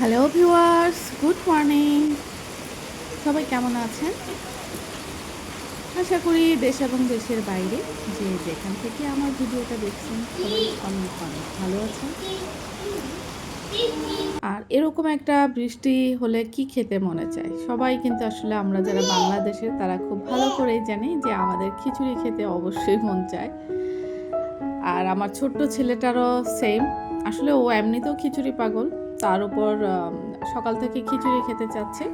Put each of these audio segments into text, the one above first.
Hello viewers good morning সবাই কেমন আছেন? আশা করি দেশ এবং দেশের বাইরে যে যেখান থেকে আমার ভিডিওটা দেখছেন, সবাই অনেক অনেক ভালো আছেন। আর এরকম একটা বৃষ্টি হলে কি খেতে মনে চায়? সবাই কিন্তু আসলে আমরা যারা বাংলাদেশের, তারা খুব ভালো করেই জানি যে আমাদের খিচুড়ি খেতে অবশ্যই মন চায়। আর আমার ছোট্ট ছেলেটারও সেম আসলে ও এমনিতেও খিচুড়ি পাগল তার উপর সকাল থেকে খিচুড়ি খেতে চাচ্ছে।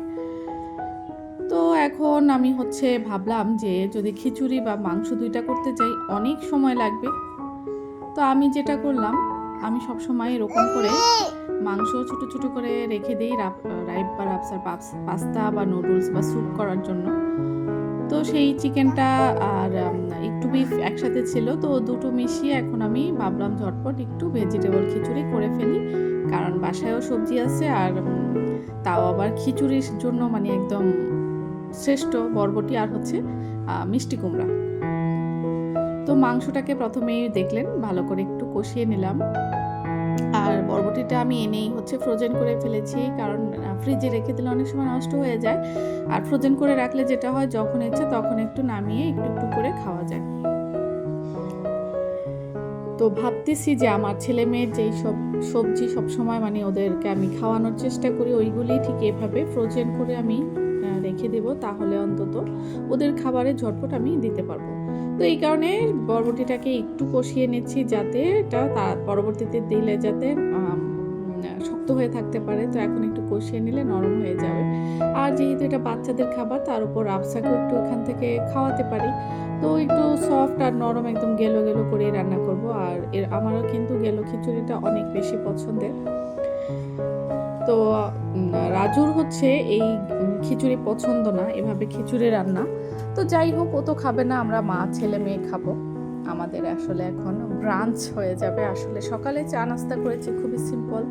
তো এখন আমি হচ্ছে ভাবলাম যে যদি খিচুড়ি বা মাংস দুইটা করতে চাই, অনেক সময় লাগবে। তো আমি যেটা করলাম, আমি সব সময় এরকম করে মাংস ছোট ছোট করে রেখে দিই রাইপ বা রাপসার পাস্তা বা নুডলস বা স্যুপ করার জন্য। তো সেই চিকেনটা আর একটু বিফ একসাথে ছিল, তো দুটো মিশিয়ে এখন আমি ভাবলাম ঝটপট একটু ভেজিটেবল খিচুড়ি করে ফেলি। কারণ বাসায়ও সবজি আছে আর তাও আবার খিচুড়ির জন্য মানে একদম শ্রেষ্ঠ বরবটি আর হচ্ছে মিষ্টি কুমড়া। তো মাংসটাকে প্রথমেই দেখলেন, ভালো করে একটু কষিয়ে নিলাম। আর বরবটিটা আমি এনেই হচ্ছে ফ্রোজেন করে ফেলেছি কারণ ফ্রিজে রেখে দিলে অনেক সময় নষ্ট হয়ে যায়। আর ফ্রোজেন করে রাখলে যেটা হয় যখন ইচ্ছে তখন একটু নামিয়ে একটু একটু করে খাওয়া যায়। তো ভাবতেছি যে আমার ছেলে মেয়ের যেই সব সবজি সব সময় মানে ওদেরকে আমি খাওয়ানোর চেষ্টা করি, ওইগুলি ঠিক এভাবে ফ্রোজেন করে আমি রেখে দেব। তাহলে অন্তত ওদের খাবারে ঝটপট আমি দিতে পারব। তো এই কারণে বরবটিটাকে একটু কষিয়ে নিচ্ছি যাতে এটা তার পরবর্তীতে দিলে যাতে শক্ত হয়ে থাকতে পারে, তো এখন একটু কষিয়ে নিলে নরম হয়ে যাবে। আর যেহেতু এটা বাচ্চাদের খাবার, তার উপর আফসাকেও একটু এখান থেকে খাওয়াতে পারি। তো একটু সফট আর নরম একদম গেলো গেলো করে রান্না করব। আর এর আমারও কিন্তু গেলো খিচুড়িটা অনেক বেশি পছন্দের। তো রাজুর হচ্ছে এই খিচুড়ি পছন্দ না, এভাবে খিচুড়ি রান্না। তো যাই হোক, ও তো খাবে না, আমরা মা, ছেলে, মেয়ে খাব। আমাদের আসলে এখন ব্রাঞ্চ হয়ে যাবে। আসলে সকালে চা নাস্তা করেছি, খুবই সিম্পল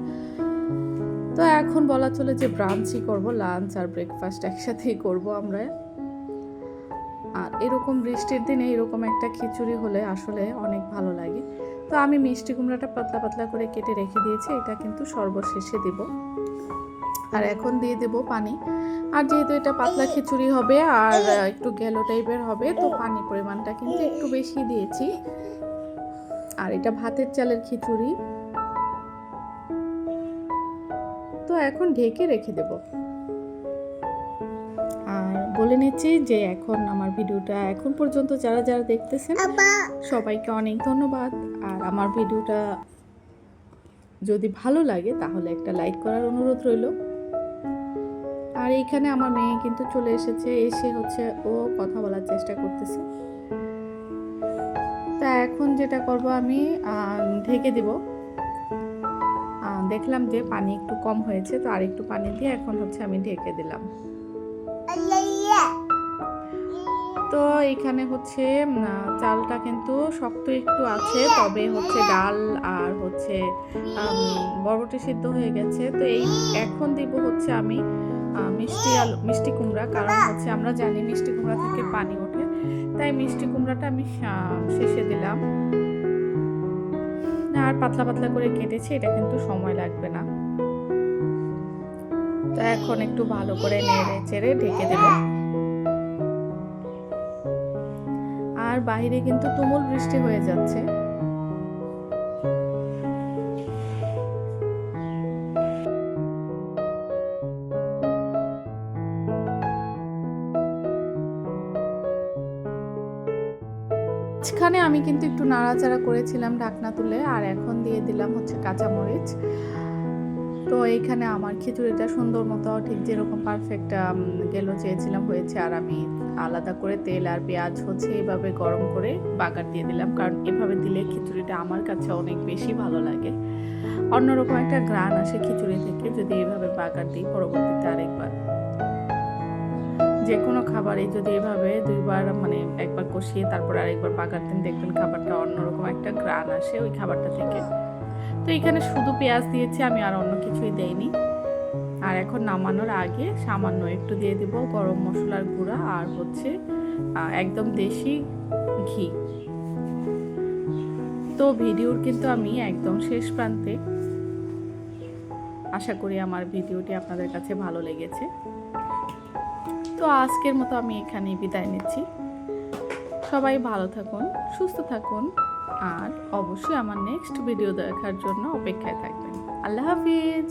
তো এখন বলা চলে যে ব্রাঞ্চই করব লাঞ্চ আর ব্রেকফাস্ট একসাথেই করব আমরা। আর এরকম বৃষ্টির দিনে এরকম একটা খিচুড়ি হলে আসলে অনেক ভালো লাগে। তো আমি মিষ্টি কুমড়াটা পাতলা পাতলা করে কেটে রেখে দিয়েছি, এটা কিন্তু সর্বশেষে দিব। আর এখন দিয়ে দেব পানি। আর যেহেতু এটা পাতলা খিচুড়ি হবে আর একটু গেলো টাইপের হবে তো পানির পরিমাণটা কিন্তু একটু বেশি দিয়েছি। আর এটা ভাতের চালের খিচুড়ি। তো এখন ঢেকে রেখে দেব। আর বলে নিচ্ছি যে এখন আমার ভিডিওটা এখন পর্যন্ত যারা যারা দেখতেছেন সবাইকে অনেক ধন্যবাদ। আর আমার ভিডিওটা যদি ভালো লাগে তাহলে একটা লাইক করার অনুরোধ রইল। আর এইখানে আমার মেয়ে কিন্তু চলে এসেছে, এসে হচ্ছে ও কথা বলার চেষ্টা করতেছে। তা এখন যেটা করব আমি ঢেকে দিব। দেখলাম যে পানি একটু কম হয়েছে, তো আর একটু পানি দিয়ে এখন হচ্ছে আমি ঢেকে দিলাম। তো এখানে হচ্ছে চালটা কিন্তু শক্ত একটু আছে, তবে হচ্ছে ডাল আর হচ্ছে বরবটি সিদ্ধ হয়ে গেছে। তো এই এখন দিব হচ্ছে আমি মিষ্টি আলু, মিষ্টি কুমড়া, কারণ হচ্ছে আমরা জানি মিষ্টি কুমড়া থেকে পানি ওঠে। তাই মিষ্টি কুমড়াটা আমি শেষে দিলাম। আর পাতলা পাতলা করে কেটেছি, এটা কিন্তু সময় লাগবে না। তো এখন একটু ভালো করে নেড়ে চেড়ে ঢেকে দেব। আর বাইরে কিন্তু তুমুল বৃষ্টি হয়ে যাচ্ছে। মাঝখানে আমি কিন্তু একটু নাড়াচাড়া করেছিলাম ঢাকনা তুলে, আর এখন দিয়ে দিলাম হচ্ছে কাঁচামরিচ। তো এইখানে আমার খিচুড়িটা সুন্দর মতো ঠিক যেরকম পারফেক্ট গেল চেয়েছিলাম হয়েছে। আর আমি আলাদা করে তেল আর পেঁয়াজ হচ্ছে এভাবে গরম করে বাগার দিয়ে দিলাম, কারণ এভাবে দিলে খিচুড়িটা আমার কাছে অনেক বেশি ভালো লাগে। অন্যরকম একটা গ্রান আসে খিচুড়ি থেকে যদি এভাবে বাগার দিই পরবর্তীতে আরেকবার। যে কোনো খাবারই যদি এভাবে দুইবার মানে একবার কষিয়ে তারপর আরেকবার বাগার দিন দেখবেন খাবারটা অন্যরকম একটা গ্রান আসে ওই খাবারটা থেকে। তো এখানে শুধু পেঁয়াজ দিয়েছি, আমি আর অন্য কিছুই দেইনি। আর এখন নামানোর আগে সামান্য একটু দিয়ে দিব গরম মশলার গুঁড়া আর হচ্ছে একদম দেশি ঘি। তো ভিডিওর কিন্তু আমি একদম শেষ প্রান্তে। আশা করি আমার ভিডিওটি আপনাদের কাছে ভালো লেগেছে। তো আজকের মতো আমি এখানেই বিদায় নিচ্ছি। সবাই ভালো থাকুন, সুস্থ থাকুন, আর অবশ্যই আমার নেক্সট ভিডিও দেখার জন্য অপেক্ষায় থাকবেন। আল্লাহ হাফিজ!